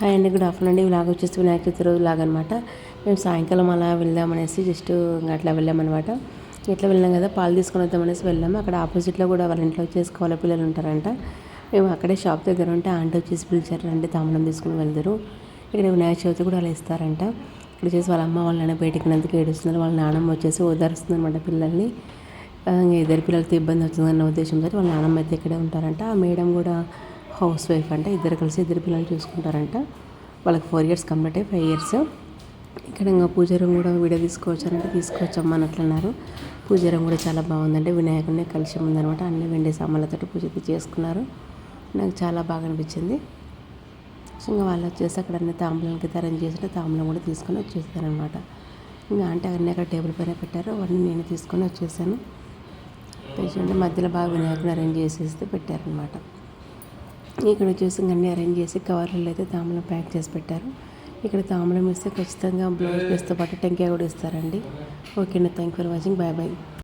Hi అండి good afternoon అండి. ఇలాగ వచ్చేసి వినాయక చవితి రోజు లాగా అనమాట మేము సాయంకాలం అలా వెళ్దామనేసి జస్ట్ ఇంకా అట్లా వెళ్ళామన్నమాట ఇట్లా వెళ్ళాం కదా పాలు తీసుకొని వద్దామనేసి వెళ్ళాము అక్కడ ఆపోజిట్లో కూడా వాళ్ళ ఇంట్లో చేసుకోవాలి పిల్లలు ఉంటారంట. మేము అక్కడే షాప్ దగ్గర ఉంటే ఆంటీ వచ్చేసి పిలిచారు రండి తామడం తీసుకుని వెళ్తారు ఇక్కడ వినాయక చవితి కూడా అలా ఇస్తారంట. ఇక్కడ వచ్చేసి వాళ్ళ అమ్మ వాళ్ళ నాన్న బయటికి ఏడుస్తున్నారు. వాళ్ళ నాన్నమ్మ వచ్చేసి ఓదారుస్తుంది అనమాట పిల్లల్ని. ఇద్దరు పిల్లలతో ఇబ్బంది అవుతుందన్న ఉద్దేశంతో వాళ్ళ నాన్నమ్మ అయితే ఇక్కడే ఉంటారంట. ఆ మేడం కూడా హౌస్ వైఫ్ అంట ఇద్దరు కలిసి ఇద్దరు పిల్లలు చూసుకుంటారంట. వాళ్ళకి ఫోర్ ఇయర్స్ కంప్లీట్ అయ్యి ఫైవ్ ఇయర్స్. ఇక్కడ ఇంకా పూజారం కూడా వీడియో తీసుకోవచ్చారంటే తీసుకోవచ్చమ్మా అని అట్లన్నారు. పూజారం కూడా చాలా బాగుందంటే వినాయకుడిని కలిసి ఉందనమాట అన్ని వెండి సామాన్లతో పూజ చేసుకున్నారు. నాకు చాలా బాగా అనిపించింది. సో ఇంకా వాళ్ళు వచ్చేసి అక్కడ అన్ని తాంబూలాలకి అరేంజ్ చేసి తాంబూలం కూడా తీసుకొని వచ్చేసారనమాట ఇంకా అంటే అన్నీ అక్కడ టేబుల్ పైన పెట్టారు. అవన్నీ నేను తీసుకొని వచ్చేసాను. చూడండి మధ్యలో బాగా వినాయకుడు అరేంజ్ చేసేస్తే పెట్టారనమాట ఇక్కడ వచ్చేసి అన్నీ అరేంజ్ చేసి కవర్లలో అయితే తాములు ప్యాక్ చేసి పెట్టారు. ఇక్కడ తాములం ఇస్తే ఖచ్చితంగా బ్లౌజ్ పీస్తో పాటు టెంకాయ కూడా ఇస్తారండి. ఓకే అండి thank for watching bye bye